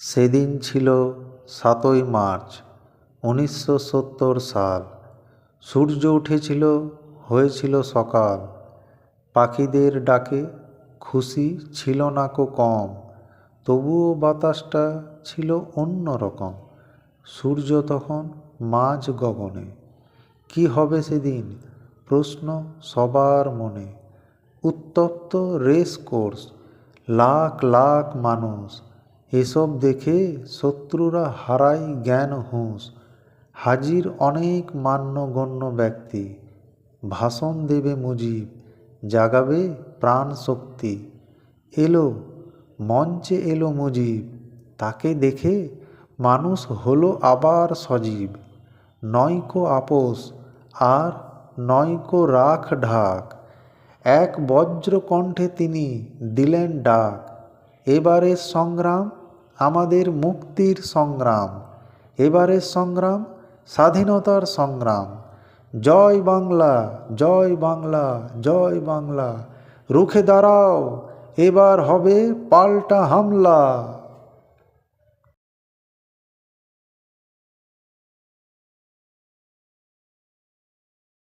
সেদিন ছিল সাতই মার্চ, উনিশশো সত্তর সাল। সূর্য উঠেছিল, হয়েছিল সকাল। পাখিদের ডাকে খুশি ছিল না কো কম, তবুও বাতাসটা ছিল অন্য রকম। সূর্য তখন মাঝ গগনে, কি হবে সেদিন? প্রশ্ন সবার মনে। উত্তপ্ত রেস কোর্স, লাখ লাখ মানুষ এসব দেখে শত্রুরা হারায় জ্ঞান হুঁশ। হাজির অনেক মান্যগণ্য ব্যক্তি। ভাষণ দেবে মুজিব, জাগাবে প্রাণ শক্তি এলো, মঞ্চে এলো মুজিব, তাকে দেখে মানুষ হলো আবার সজীব। নয়কো আপোষ আর নয়কো রাখ ঢাক। এক বজ্র কণ্ঠে তিনি দিলেন ডাক। এবারের সংগ্রাম আমাদের মুক্তির সংগ্রাম, এবারের সংগ্রাম, স্বাধীনতার সংগ্রাম। জয় বাংলা জয় বাংলা জয় বাংলা। রুখে দাঁড়াও, এবার হবে পাল্টা হামলা।